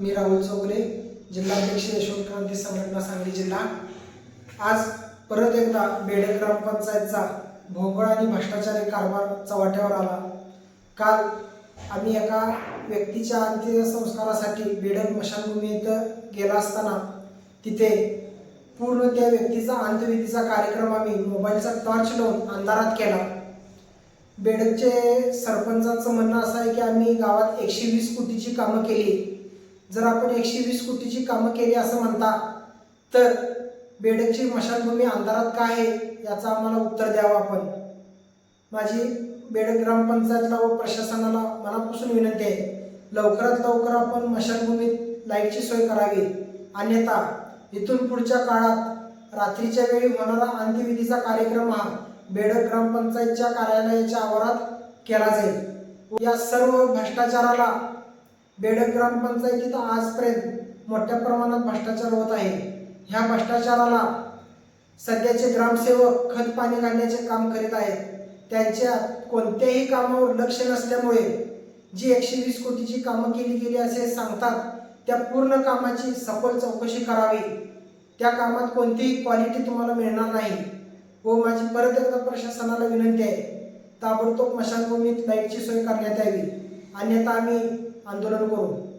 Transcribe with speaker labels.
Speaker 1: मी राहुल चौगुले जिल्हाध्यक्ष यशवंत क्रांती संघटना सांगली जिल्हा. आज परत एकदा बेडे ग्रामपंचायतचा भोंगळ आणि भ्रष्टाचारी कारभार चव्हाट्यावर आला. काल आम्ही एका व्यक्तीच्या अंत्यसंस्कारासाठी बेडक मशानभूमी इथं गेला असताना तिथे पूर्ण त्या व्यक्तीचा अंत्यविधीचा कार्यक्रम आम्ही मोबाईलचा टॉर्च लावून अंधारात केला. बेडकचे सरपंचाचं म्हणणं असं आहे की आम्ही गावात एकशे वीस कोटीची कामं केली. जर आपण एकशे वीस कोटीची कामं केली असं म्हणता तर बेडकची मशानभूमी अंधारात का आहे याचं आम्हाला उत्तर द्यावं आपण. माझी बेडक ग्रामपंचायतला व प्रशासनाला मनापासून विनंती आहे लवकरात लवकर आपण मशानभूमीत लाईटची सोय करावी. अन्यथा इथून पुढच्या काळात रात्रीच्या वेळी होणारा अंत्यविधीचा कार्यक्रम हा बेडक ग्रामपंचायतच्या कार्यालयाच्या आवारात केला जाईल. या सर्व भ्रष्टाचाराला बेडक ग्रामपंचायतीत आजपर्यंत मोठ्या प्रमाणात भ्रष्टाचार होत आहे. ह्या भ्रष्टाचाराला सध्याचे ग्रामसेवक खत पाणी घालण्याचे काम करीत आहेत. त्यांच्या कोणत्याही कामावर लक्ष नसल्यामुळे जी एकशे वीस कोटीची कामं केली गेली असे सांगतात त्या पूर्ण कामाची सखोल चौकशी करावी. त्या कामात कोणतीही क्वालिटी तुम्हाला मिळणार नाही. व माझी परत एकदा प्रशासनाला विनंती आहे. ताबडतोब मशानभूमीत लाईटची सोय करण्यात यावी. अन्यथा आम्ही आंदोलन करू.